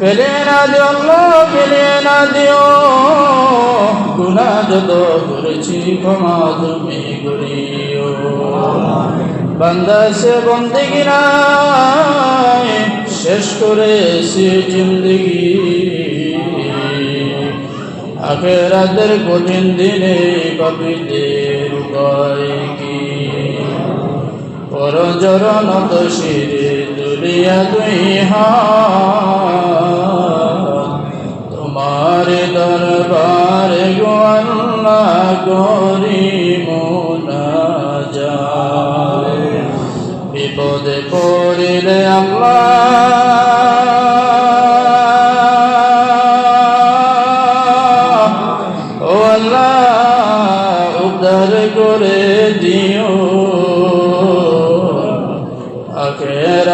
ফেলে না আল্লাহ ফেলে না দিও। গুনা যত করেছি, ক্ষমা তুমি করিও। বান্দা, সে বন্দিগি শেষ করেছি জিন্দগি। আখেরাতের কঠিন দিনে পাপিদের উপায় কি? পরজর নত শিরে দুলিয়া দুই হাত তোমার দরবার গোয়াল্লা আল্লাহ মোনা যা বিপদে পড়িলে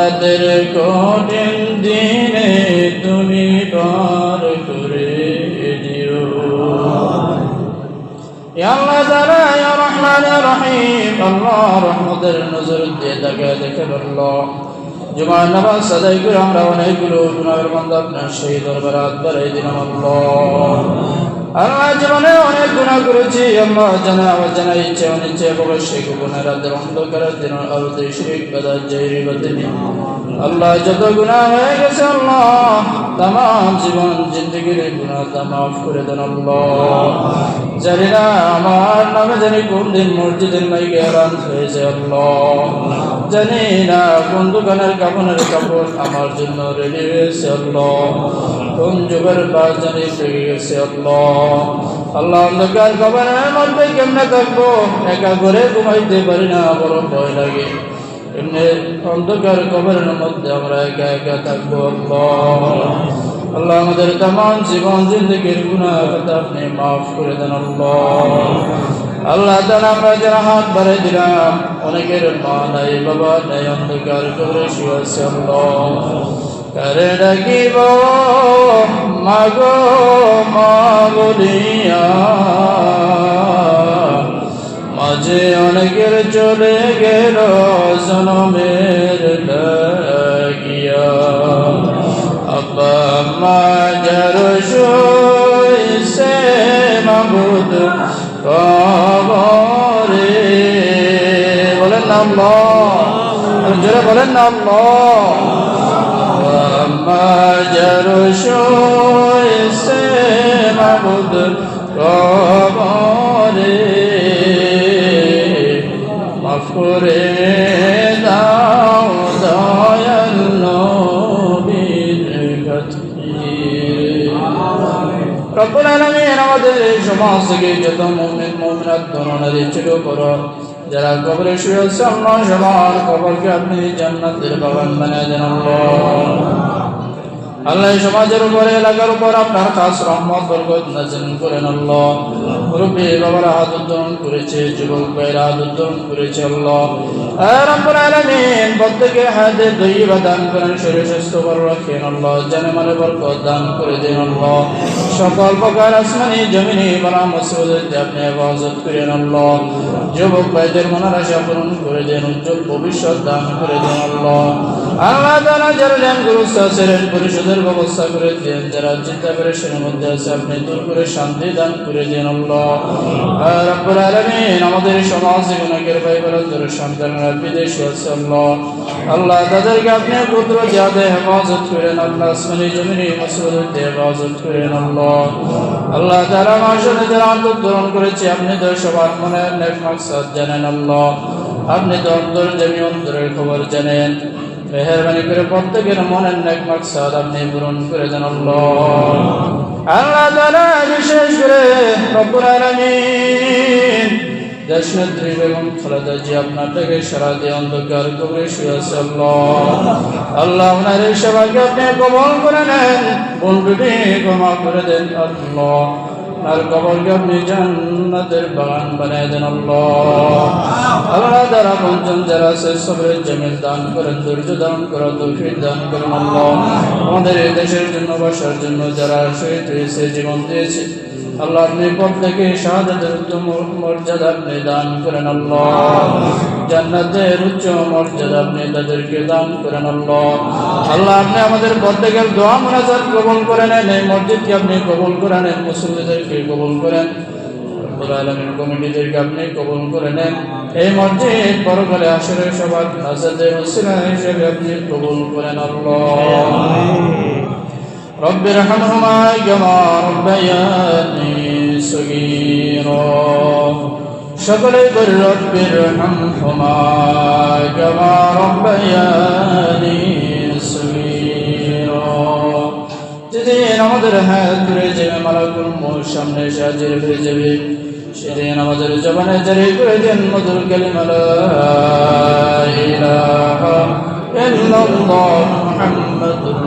আখেরাতের কঠিন দিনে তুমি পার করে দিও। আল্লাহ রহমতের নজর দিয়ে তাকে দেখে বলল, জুমার নামাজ সাদাই করে আমরা অনেকগুলো গুনাহের বান্দা আপনার সেই দরবারে হাত বাড়াই দিলাম আল্লাহ আমরা জীবনে অনেক গুণা করেছি। আল্লাহ জানা, আমার জানা ইচ্ছে, অনিচ্ছে অবশ্যই গুণের রাতের অন্ধকারের দিন আলোতে শিরিক বেদাত জহিরি বাতিনি আল্লাহ, যত গুণা হয়ে গেছে আল্লাহ, তামাম জীবন জিন্দগির গুণা তামাফ করে দেন আল্লাহ। জানি না আমার নামে জানি কোন দিন মসজিদের মাইকে এলান হয়েছে আল্লাহ। জানি না কোন দোকানের কাপড়ের কাপড় আমার জন্য রেডি হয়েছে আল্লাহ। কোন যুগের বাস জানি লেগে গেছে আল্লাহ। আল্লাহ অন্ধকার কবরের মধ্যে কেমনে থাকব? একা করে ঘুমাইতে পারি না, বড় ভয় লাগে। এমনি অন্ধকার কবরের মধ্যে আমরা একা একা থাকব। আল্লাহ আমাদের তাম জীবন, জিন্দগির গুণা কথা আপনি মাফ করে দেন আল্লাহ। আল্লাহ তাআলা আমরা যারা হাত বাড়াই দিলাম, অনেকের মা নাই, বাবা নাই, অন্ধকার করে শুয়েছে করে ডাকিব? মাগো, মা মাঝে অনেকের চলে গেল জনমের আব্বা মা যার সে মাবুদ কবরে বলেন নাম জোরে বলেন নাম সে মাবুদ কবরে। মাফ করে। করো। যারা কবরে শুয়ে আছে কবরকে আপনি জান্নাতের বাগান বানিয়ে দেন আল্লাহ। সমাজের উপরে, এলাকার উপর আপনার খাস রহমত, বরকত নাজিল করেন আল্লাহ। হাত উদ্যম করেছে, যুবক ভাইরা হাত উদ্যম করেছে আল্লাহ। শরীর স্বাস্থ্য জানে করে সকল প্রকার আশা পূরণ করে দেন ভবিষ্যৎ দান করে যারা সাসেরেন পরিষদের ব্যবস্থা করে দেন যারা চিন্তা করে সেনের মধ্যে আছে, আপনি দূর করে শান্তি দান করে দেন আল্লাহ। রব্বুল আমাদের সমাজ অনেকের ভাই বিদেশে আছে আল্লাহ। তাদেরকে আপনি পুত্র জাদে হেফাজত করেন হেফাজত করেন, আল্লাহ। আল্লাহ যারা আন্দোলন করেছে, আপনি তো সবার মনের নেক মাকসাদ জানেন, আল্লাহ। আপনি তো অন্তর জমি, অন্তরের খবর জানেন। মেহরবানি করে প্রত্যেকের মনের নেক মাকসাদ আপনি পূরণ করে দেন, আল্লাহ। আল্লাহ তাআলা বিশেষ করে নেত্রী বেগম খালেদা জি আপনার থেকে সারা দিয়ে অন্ধকার কবরে শুয়ে আছে আল্লাহ। আল্লাহ আপনার এই সেবাকে আপনি কবল করে নেন বন্ধুটি ক্ষমা করে দেন আল্লাহ। আর কবরকে আপনি জান্নাতের বাগান বানিয়ে দেন আল্লাহ। আল্লাহ যারা পঞ্চম যারা আছে, সবের জমির দান করেন, ধৈর্য দান করেন, তৌফিক দান করেন আল্লাহ। আমাদের এই দেশের জন্য, বাসার জন্য যারা শহীদ হয়েছে, জীবন দিয়েছে আল্লাহ আপনি প্রত্যেকে শাহাদাতের উচ্চ মর্যাদা আপনি দান করেন আল্লাহ জান্নাতের উচ্চ মর্যাদা আপনি তাদেরকে দান করেন আল্লাহ আল্লাহ আপনি আমাদের প্রত্যেকের দোয়া মোনাজাত কবুল করে নেন এই মসজিদকে আপনি কবুল করে নেন মুসলিমদেরকে কবুল করেন রব্বুল আলামিন কমিটিদেরকে আপনি কবুল করে নেন এই মসজিদ পরকালে আসরে সবার নাজাতের ওসিলা হিসেবে আপনি কবুল করেন আল্লাহ رب ارحمهما كما ربياني صغيرا সকলে বল رب ارحمهما كما ربياني صغيرا যেদিন আমাদের হায়াত ঘুরে যাবে মালাকুল মোর সামনে এসে হাজির হয়ে যাবে সেদিন আমাদের জবানে জারি করে দেন মধুর কালিমা লা ইলাহা ইল্লাল্লাহ মুহাম্মাদুর